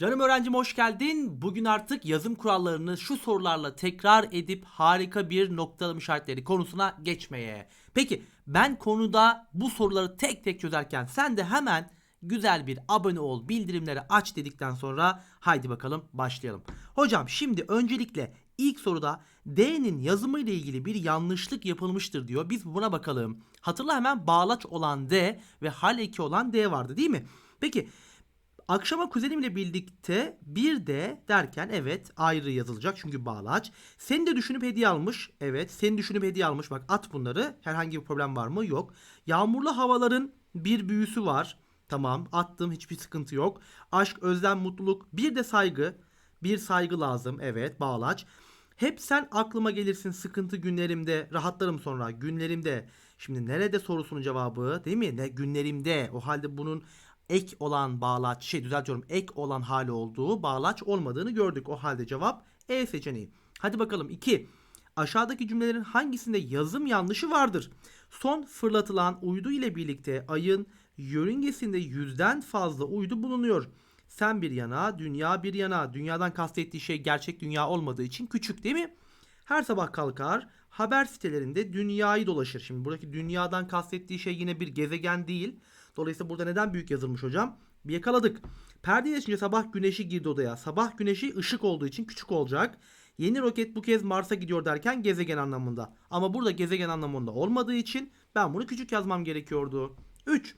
Canım öğrencim hoş geldin. Bugün artık yazım kurallarını şu sorularla tekrar edip harika bir noktalama işaretleri konusuna geçmeye. Peki ben konuda bu soruları tek tek çözerken sen de hemen güzel bir abone ol, bildirimleri aç dedikten sonra haydi bakalım başlayalım. Hocam şimdi öncelikle ilk soruda D'nin yazımı ile ilgili bir yanlışlık yapılmıştır diyor. Biz buna bakalım. Hatırla hemen bağlaç olan D ve hal eki olan D vardı değil mi? Peki Akşama kuzenimle birlikte bir de derken evet ayrı yazılacak çünkü bağlaç. Seni de düşünüp hediye almış. Evet seni düşünüp hediye almış. Bak at bunları. Herhangi bir problem var mı? Yok. Yağmurlu havaların bir büyüsü var. Tamam attım hiçbir sıkıntı yok. Aşk, özlem, mutluluk bir de saygı. Bir saygı lazım. Evet bağlaç. Hep sen aklıma gelirsin sıkıntı günlerimde, rahatlarım sonra günlerimde. Şimdi nerede sorusunun cevabı değil mi? Ne günlerimde. O halde bunun ek olan bağlaç şey düzeltiyorum ek olan hali olduğu bağlaç olmadığını gördük. O halde cevap E seçeneği. Hadi bakalım 2. Aşağıdaki cümlelerin hangisinde yazım yanlışı vardır? Son fırlatılan uydu ile birlikte ayın yörüngesinde yüzden fazla uydu bulunuyor. Sen bir yana, dünya bir yana. Dünyadan kastettiği şey gerçek dünya olmadığı için küçük değil mi? Her sabah kalkar, haber sitelerinde dünyayı dolaşır. Şimdi buradaki dünyadan kastettiği şey yine bir gezegen değil. Dolayısıyla burada neden büyük yazılmış hocam? Bir yakaladık. Perdeyi açınca sabah güneşi girdi odaya. Sabah güneşi ışık olduğu için küçük olacak. Yeni roket bu kez Mars'a gidiyor derken gezegen anlamında. Ama burada gezegen anlamında olmadığı için ben bunu küçük yazmam gerekiyordu. 3.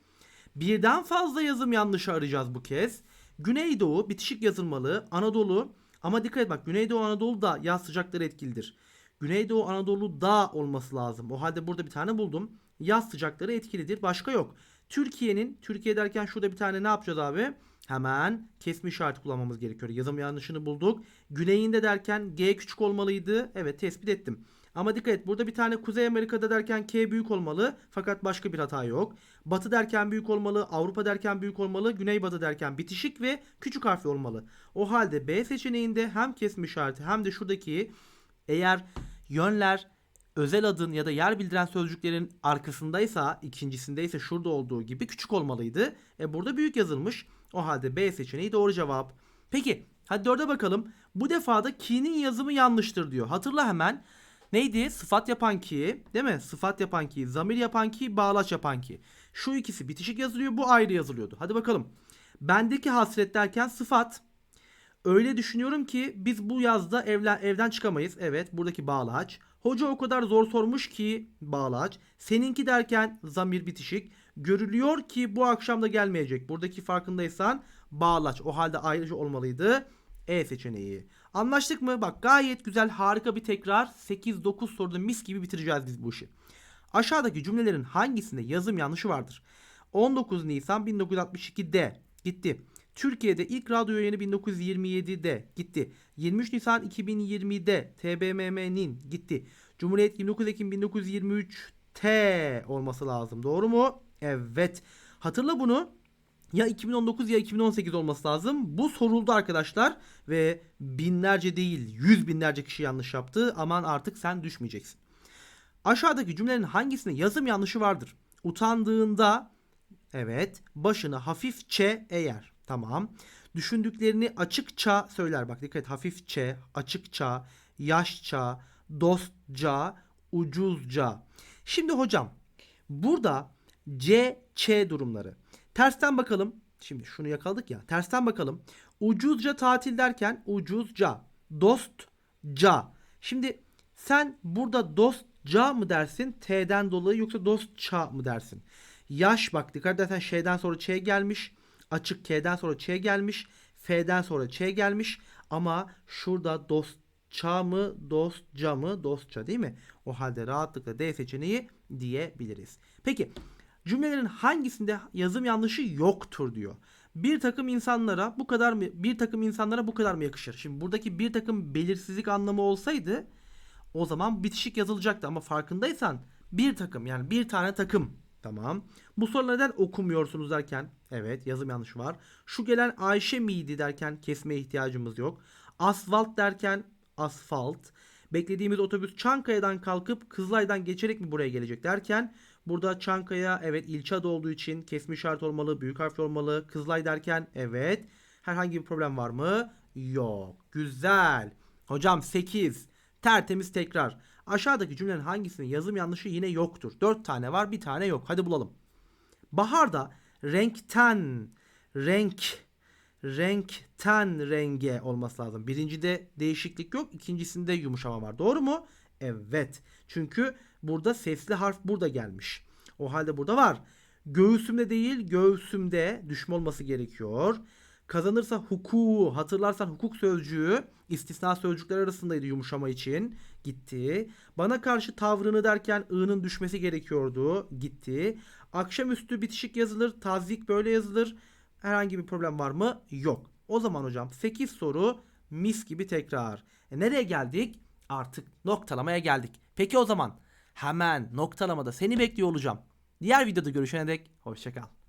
Birden fazla yazım yanlışı arayacağız bu kez. Güneydoğu bitişik yazılmalı. Anadolu ama dikkat et bak Güneydoğu Anadolu da yaz sıcakları etkilidir. Güneydoğu Anadolu da olması lazım. O halde burada bir tane buldum. Yaz sıcakları etkilidir. Başka yok. Türkiye'nin Türkiye derken şurada bir tane ne yapacağız abi? Hemen kesme işareti kullanmamız gerekiyor. Yazım yanlışını bulduk. Güneyinde derken G küçük olmalıydı. Evet tespit ettim. Ama dikkat et burada bir tane Kuzey Amerika'da derken K büyük olmalı. Fakat başka bir hata yok. Batı derken büyük olmalı. Avrupa derken büyük olmalı. Güneybatı derken bitişik ve küçük harfli olmalı. O halde B seçeneğinde hem kesme işareti hem de şuradaki eğer yönler özel adın ya da yer bildiren sözcüklerin arkasındaysa ikincisindeyse şurada olduğu gibi küçük olmalıydı. E burada büyük yazılmış. O halde B seçeneği doğru cevap. Peki hadi dörde bakalım. Bu defa da ki'nin yazımı yanlıştır diyor. Hatırla hemen. Neydi? Sıfat yapan ki, değil mi? Sıfat yapan ki, zamir yapan ki, bağlaç yapan ki. Şu ikisi bitişik yazılıyor, bu ayrı yazılıyordu. Hadi bakalım. Bendeki hasret derken sıfat. Öyle düşünüyorum ki biz bu yazda evlen, evden çıkamayız. Evet, buradaki bağlaç. Hoca o kadar zor sormuş ki bağlaç. Seninki derken zamir bitişik. Görülüyor ki bu akşam da gelmeyecek. Buradaki farkındaysan bağlaç. O halde ayrıca olmalıydı. E seçeneği. Anlaştık mı? Bak gayet güzel harika bir tekrar. 8-9 soruda mis gibi bitireceğiz biz bu işi. Aşağıdaki cümlelerin hangisinde yazım yanlışı vardır? 19 Nisan 1962'de gitti. Türkiye'de ilk radyo yayını 1927'de gitti. 23 Nisan 2020'de TBMM'nin gitti. Cumhuriyet 29 Ekim 1923'te olması lazım. Doğru mu? Evet. Hatırla bunu. Ya 2019 ya 2018 olması lazım. Bu soruldu arkadaşlar ve binlerce değil yüz binlerce kişi yanlış yaptı. Aman artık sen düşmeyeceksin. Aşağıdaki cümlenin hangisinde yazım yanlışı vardır? Utandığında evet başını hafifçe eğer. Tamam. Düşündüklerini açıkça söyler. Bak dikkat. Hafifçe, açıkça, yaşça, dostça, ucuzca. Şimdi hocam burada C, Ç durumları. Tersten bakalım. Şimdi şunu yakaladık ya. Tersten bakalım. Ucuzca tatil derken ucuzca, dostca. Şimdi sen burada dostca mı dersin? T'den dolayı yoksa dostça mı dersin? Yaş bak dikkat edersen şeyden sonra Ç gelmiş. Açık K'den sonra Ç gelmiş. F'den sonra Ç gelmiş. Ama şurada dostça mı dostça mı dostça değil mi? O halde rahatlıkla D seçeneği diyebiliriz. Peki cümlelerin hangisinde yazım yanlışı yoktur diyor. Bir takım insanlara bu kadar mı bir takım insanlara bu kadar mı yakışır? Şimdi buradaki bir takım belirsizlik anlamı olsaydı o zaman bitişik yazılacaktı ama farkındaysan bir takım yani bir tane takım Tamam. Bu soru neden okumuyorsunuz derken evet yazım yanlışı var. Şu gelen Ayşe miydi derken kesmeye ihtiyacımız yok. Asfalt derken asfalt. Beklediğimiz otobüs Çankaya'dan kalkıp Kızılay'dan geçerek mi buraya gelecek derken burada Çankaya evet ilçe adı olduğu için kesme işareti olmalı, büyük harf olmalı. Kızılay derken evet Herhangi bir problem var mı? Yok. Güzel. Hocam 8. Tertemiz tekrar. Aşağıdaki cümlenin hangisinin yazım yanlışı yine yoktur? 4 tane var bir tane yok. Hadi bulalım. Baharda renkten renk renkten renge olması lazım. Birincide değişiklik yok. ikincisinde yumuşama var. Doğru mu? Evet. Çünkü burada sesli harf burada gelmiş. O halde burada var. Göğsümde değil göğsümde düşme olması gerekiyor. Kazanırsa hukuku hatırlarsan hukuk sözcüğü istisna sözcükler arasındaydı yumuşama için gitti. Bana karşı tavrını derken ı'nın düşmesi gerekiyordu gitti. Akşamüstü bitişik yazılır tazik böyle yazılır. Herhangi bir problem var mı? Yok. O zaman hocam 8 soru mis gibi tekrar. E nereye geldik? Artık noktalamaya geldik. Peki o zaman hemen noktalamada seni bekliyor olacağım. Diğer videoda görüşene dek hoşçakal.